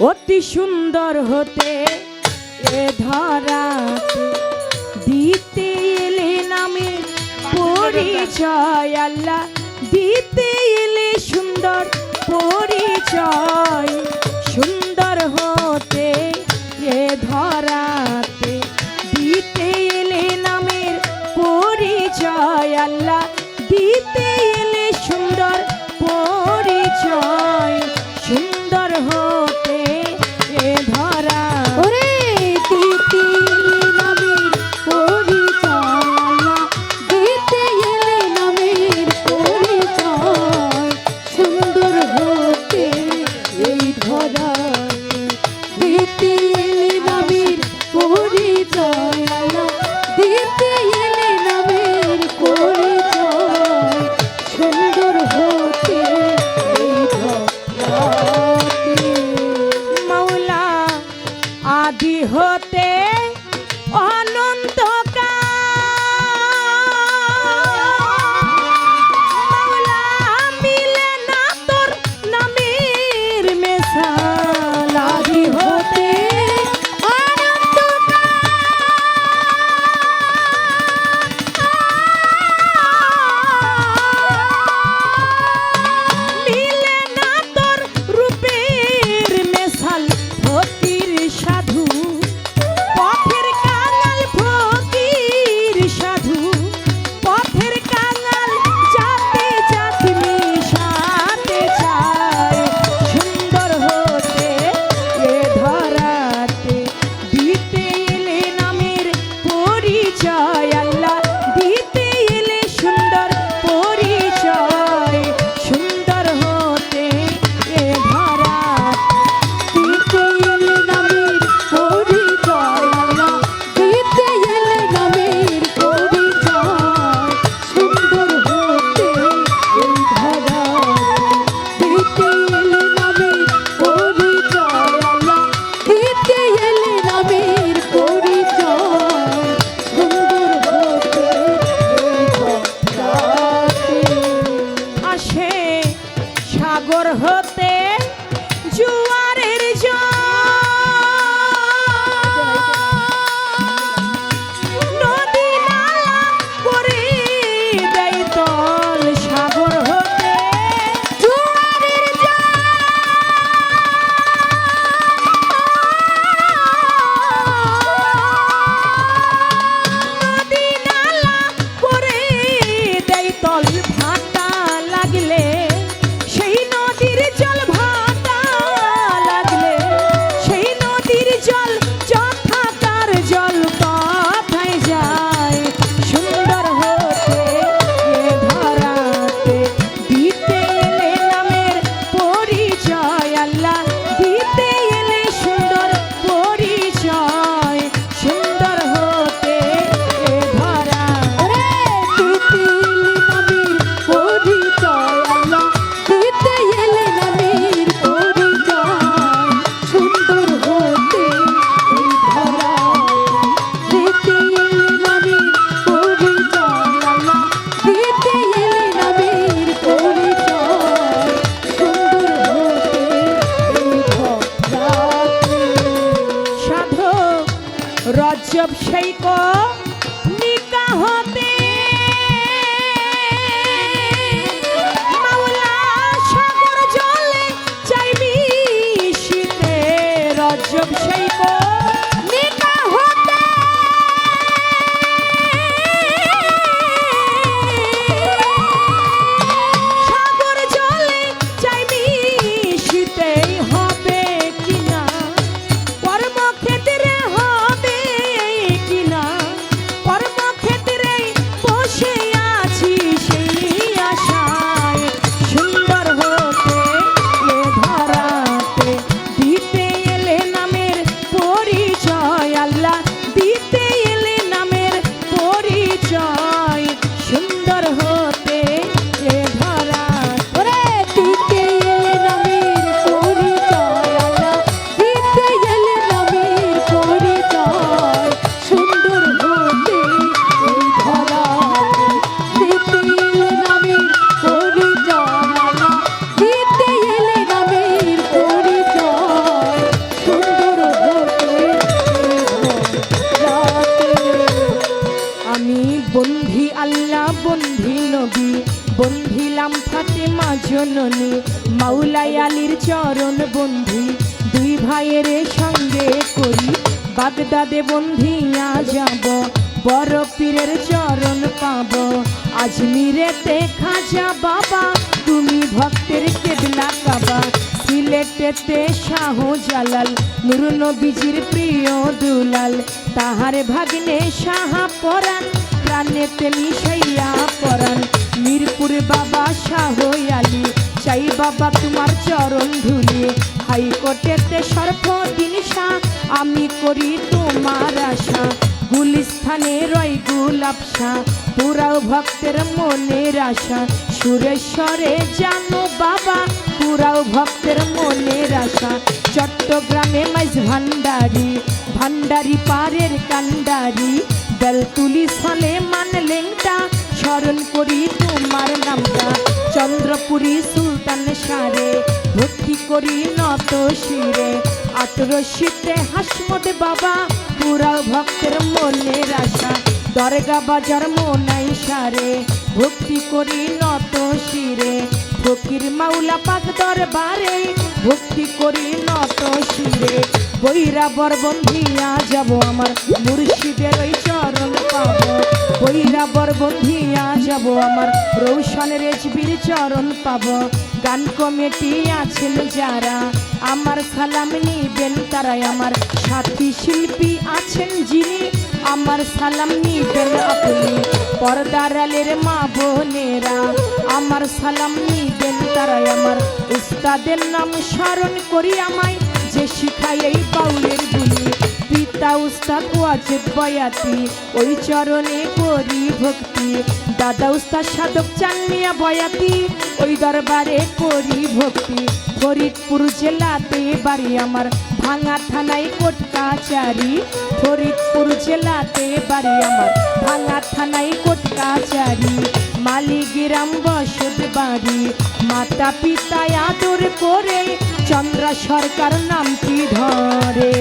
অতি সুন্দর হতে এ ধরা দিতে এলে নামে পরিচয় আল্লাহ। দিতে এলে সুন্দর পরিচয়, সুন্দর আদি হতে অন জননী, মাওলাই আলীর চরণ বন্ধি, দুই ভাইয়ের সঙ্গে করি। বাগদাদে বন্ধিয়া যাব বড় পীরের চরণ পাব। আজমিরেতে খাজা বাবা, তুমি ভক্তের কেবলা কাবা। সিলেটেতে শাহ জালাল নুর নবীজির প্রিয় দুলাল। তাহার ভাগ্নে সাহা পরাণ প্রাণেতে মিশাইয়া পরাণ। মিরপুর বাবা শাহ আলী, চাই বাবা তোমার চরণ ধুলি। হাইকোর্টেতে সর্বদিন শাহ আমি করি তোমার আশা। গুলিস্থানে রয় শাহ পুরাও ভক্তের মনের আশা। সুরেশ্বরে জানো বাবা, পুরাও ভক্তের মনের আশা। চট্টগ্রামে মাইজ ভান্ডারি ভান্ডারি পারের কান্ডারি। বেলতুলি সলে মান লেংটা, স্মরণ করি তোমার নামটা। চন্দ্রপুরী সুলতান সারে ভক্তি করি নত শিরে। আটরশিতে হাসমত বাবা পুরাও ভক্তের মনের আশা। দরগা বাজার মনাই সারে, ভক্তি করি নত শিরে। ফকির মাওলা পাক দরবারে, ভক্তি করি নত শিরে। বৈরা বরবন্ধিয়া যাব আমার মুর্শিদের ওই চরণ পাব বৈরা বরবন্ধিয়া যাব আমার রৌশন রেজবির চরণ পাব। গান কমিটি আছেন যারা, আমার সালাম নিবেন তারাই। আমার সাথী শিল্পী আছেন যিনি, আমার সালাম নিবেন আপনি। পর্দারালের মা বোনেরা, আমার সালাম নিবেন তারাই। আমার উস্তাদের নাম স্মরণ করি আমায়, যে শিখায় এই বাউলের গুলি উস্তাদ ওয়াজেদ বয়াতি, ওই চরণে করি ভক্তি। দাদা উস্তাদ সাধক চান্নিয়া বয়াতি, ওই দরবারে করি ভক্তি। ফরিদপুর জেলাতে বাড়ি আমার, ভাঙা থানায় কোট কাচারি ফরিদপুর জেলাতে বাড়ি আমার, ভাঙা থানায় কোট কাচারি মালিগ্রাম বসত বাড়ি, মাতা পিতা আদর করে, চন্দ্রা সরকার নামটি ধরে।